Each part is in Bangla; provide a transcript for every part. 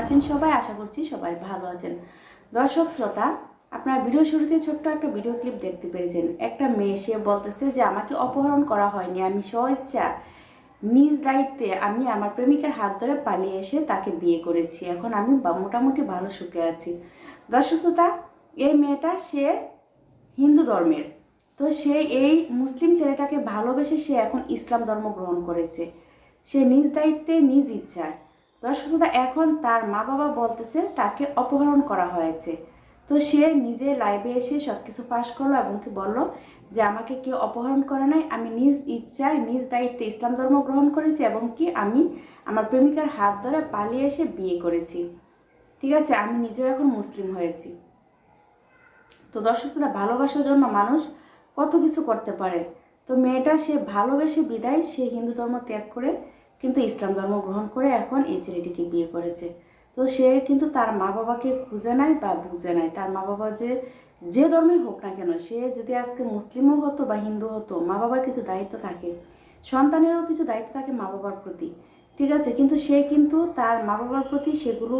আছেন সবাই? আশা করছি সবাই ভালো আছেন। দর্শক, শ্রোতা, আপনারা ভিডিও শুরুতে ছোট্ট একটা ভিডিও ক্লিপ দেখতে পেরেছেন। একটা মেয়ে, সে বলতেছে যে, আমাকে অপহরণ করা হয়নি। আমি স্বেচ্ছা নিজ দায়িত্বে আমি আমার প্রেমিকার হাত ধরে পালিয়ে এসে তাকে বিয়ে করেছি। এখন আমি মোটামুটি ভালো সুখে আছি। দর্শক, শ্রোতা, এই মেয়েটা সে হিন্দু ধর্মের। তো সে এই মুসলিম ছেলেটাকে ভালোবেসে সে এখন ইসলাম ধর্ম গ্রহণ করেছে। সে নিজ দায়িত্বে, নিজ ইচ্ছায়। দর্শক শ্রোতা এখন তার মা বাবা বলতেছে তাকে অপহরণ করা হয়েছে। তো সে নিজে লাইভে এসে সব কিছু পাশ করল এবং কি বলল যে, আমাকে কেউ অপহরণ করে নাই, আমি নিজ ইচ্ছায়, নিজ দায়িত্বে ইসলাম ধর্ম গ্রহণ করেছি এবং কি আমি আমার প্রেমিকার হাত ধরে পালিয়ে এসে বিয়ে করেছি। ঠিক আছে, আমি নিজেও এখন মুসলিম হয়েছি। তো দর্শক শ্রোতা ভালোবাসার জন্য মানুষ কত কিছু করতে পারে। তো মেয়েটা সে ভালোবেসে বিদায়, সে হিন্দু ধর্ম ত্যাগ করে কিন্তু ইসলাম ধর্ম গ্রহণ করে এখন এই ছেলেটিকে বিয়ে করেছে। তো সে কিন্তু তার মা বাবাকে খুঁজে নাই বা বুঝে নাই। তার মা বাবা যে যে ধর্মেই হোক না কেন, সে যদি আজকে মুসলিমও হতো বা হিন্দু হতো মা বাবার কিছু দায়িত্ব থাকে। সন্তানেরও কিছু দায়িত্ব থাকে মা বাবার প্রতি, ঠিক আছে? কিন্তু সে কিন্তু তার মা বাবার প্রতি সেগুলো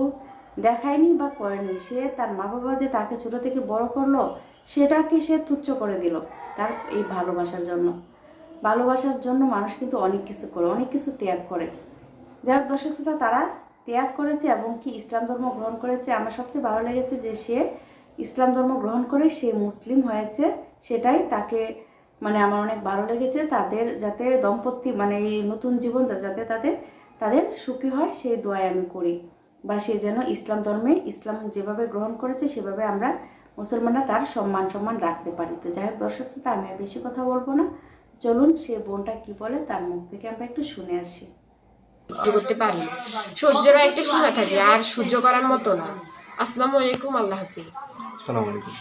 দেখায়নি বা করেনি। সে তার মা বাবা যে তাকে ছোট থেকে বড় করল, সেটাকে সে তুচ্ছ করে দিল তার এই ভালোবাসার জন্য। ভালোবাসার জন্য মানুষ কিন্তু অনেক কিছু করে, অনেক কিছু ত্যাগ করে। যাই হোক দর্শক শ্রোতা, তারা ত্যাগ করেছে এবং কি ইসলাম ধর্ম গ্রহণ করেছে। আমার সবচেয়ে ভালো লেগেছে যে সে ইসলাম ধর্ম গ্রহণ করে সে মুসলিম হয়েছে, সেটাই তাকে মানে আমার অনেক ভালো লেগেছে। তাদের যাতে দম্পতি মানে এই নতুন জীবন, যাতে তাদের তাদের সুখী হয়, সেই দোয়াই আমি করি। বা সে যেন ইসলাম ধর্মে, ইসলাম যেভাবে গ্রহণ করেছে, সেভাবে আমরা মুসলমানরা তার সম্মান সম্মান রাখতে পারি। তো যাই হোক, দর্শক শ্রোতা, আমি আর বেশি কথা বলব না। চলুন সে বোনটা কি বলে তার মুখ থেকে আমরা একটু শুনে আসি। সহ্য করতে পারি না। একটা সীমা থাকে আর সূর্য করার মতো না। আসসালামু আলাইকুম আল্লাহ হাফিজ। আসসালামু আলাইকুম।